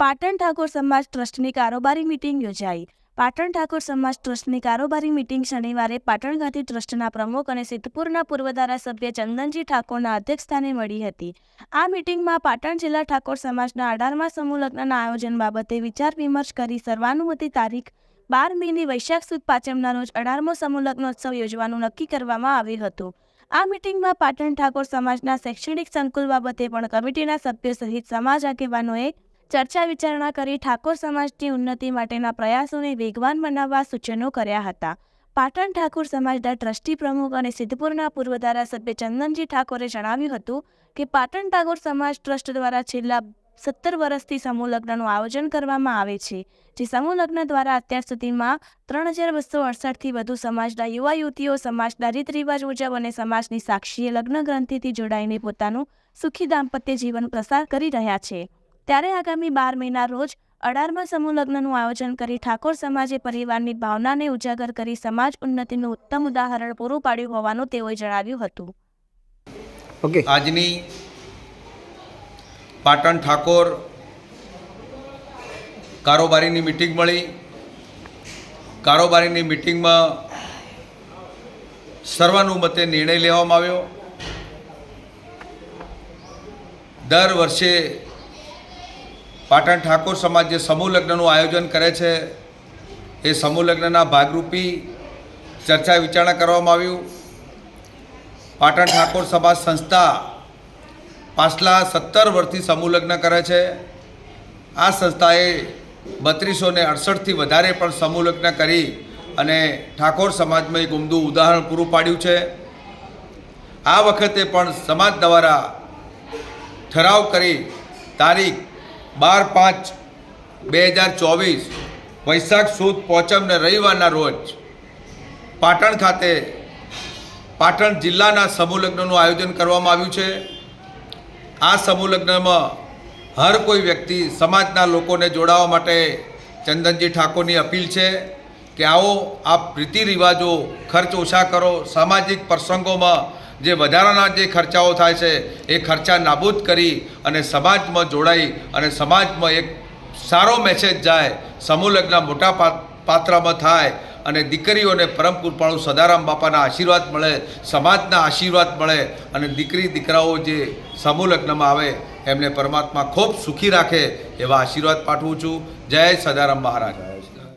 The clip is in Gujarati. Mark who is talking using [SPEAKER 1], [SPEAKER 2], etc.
[SPEAKER 1] પાટણ ઠાકોર સમાજ ટ્રસ્ટની કારોબારી મિટિંગ યોજાઈ. પાટણ ઠાકોર સમાજ ટ્રસ્ટની કારોબારી મીટિંગ શનિવારે પાટણ ખાતે ટ્રસ્ટના પ્રમુખ અને સિદ્ધપુરના પૂર્વ ધારાસભ્ય ચંદનજી ઠાકોરના અધ્યક્ષસ્થાને મળી હતી. આ મીટિંગમાં પાટણ જિલ્લા ઠાકોર સમાજના અઢારમા સમૂહ લગ્નના આયોજન બાબતે વિચાર વિમર્શ કરી સર્વાનુમતિ તારીખ બાર મેની વૈશાખ સુદ પાંચમના રોજ અઢારમો સમૂહ લગ્નોત્સવ યોજવાનું નક્કી કરવામાં આવ્યું હતું. આ મીટિંગમાં પાટણ ઠાકોર સમાજના શૈક્ષણિક સંકુલ બાબતે પણ કમિટીના સભ્યો સહિત સમાજ આગેવાનોએ ચર્ચા વિચારણા કરી ઠાકોર સમાજની ઉન્નતિ માટેના પ્રયાસોને વેગવાન બનાવવા સૂચનો કર્યા હતા. પાટણ ઠાકોર સમાજના ટ્રસ્ટી પ્રમુખ અને સિદ્ધપુરના પૂર્વ ધારાસભ્ય ચંદનજી ઠાકોરે જણાવ્યું હતું કે પાટણ ઠાકોર સમાજ ટ્રસ્ટ દ્વારા છેલ્લા સત્તર વર્ષથી સમૂહ લગ્નનું આયોજન કરવામાં આવે છે, જે સમૂહ લગ્ન દ્વારા અત્યાર સુધીમાં ત્રણ હજાર બસો અડસઠથી વધુ સમાજના યુવા યુવતીઓ સમાજના રીત રિવાજ મુજબ અને સમાજની સાક્ષીએ લગ્ન ગ્રંથિથી જોડાઈને પોતાનું સુખી દાંપત્ય જીવન પ્રસાર કરી રહ્યા છે. ત્યારે આગામી બાર મહિના રોજ અઢારમા સમૂહ લગ્નનું આયોજન કરી ઠાકોર સમાજે પરિવારની ભાવનાને ઉજાગર કરી સમાજ ઉન્નતિનું ઉત્તમ ઉદાહરણ પૂરું પાડ્યું હોવાનું તેઓએ જણાવ્યું હતું.
[SPEAKER 2] ઓકે
[SPEAKER 3] આજની પાટણ ઠાકોર કારોબારીની મિટિંગ મળી. કારોબારીની મિટિંગમાં સર્વાનુમતે નિર્ણય લેવામાં આવ્યો. દર વર્ષે પાટણ ઠાકોર સમાજ જે સમૂહ લગ્નનું આયોજન કરે છે, એ સમૂહ લગ્નના ભાગરૂપી ચર્ચા વિચારણા કરવામાં આવ્યું. પાટણ ઠાકોર સમાજ સંસ્થા પાછલા સત્તર વર્ષથી સમૂહ લગ્ન કરે છે. આ સંસ્થાએ બત્રીસો ને અડસઠથી વધારે પણ સમૂહ લગ્ન કરી અને ઠાકોર સમાજમાં એક ઉમદું ઉદાહરણ પૂરું પાડ્યું છે. આ વખતે પણ સમાજ દ્વારા ઠરાવ કરી તારીખ બાર પાંચ બે હજાર ચોવીસ વૈશાખ સુદ પોચમને રવિવારના રોજ પાટણ ખાતે પાટણ જિલ્લાના સમૂહ લગ્નનું આયોજન કરવામાં આવ્યું છે. આ સમૂહ લગ્નમાં હર કોઈ વ્યક્તિ સમાજના લોકોને જોડાવા માટે ચંદનજી ઠાકોરની અપીલ છે કે આવો આપ રીતિ રિવાજો ખર્ચ ઓછા કરો, સામાજિક પ્રસંગોમાં જે વધારાના જે ખર્ચાઓ થાય છે, એ ખર્ચા નાબૂદ કરી અને સમાજમાં જોડાઈ અને સમાજમાં એક સારો મેસેજ જાય, સમૂહ લગ્ન મોટા પાત્રમાં થાય અને દીકરીઓને પરમ કૃપાળુ સદારામ બાપાના આશીર્વાદ મળે, સમાજના આશીર્વાદ મળે અને દીકરી, દીકરાઓ જે સમૂહ લગ્નમાં આવે, એમને પરમાત્મા ખૂબ સુખી રાખે એવા આશીર્વાદ પાઠવું છું. જય સદારામ મહારાજ.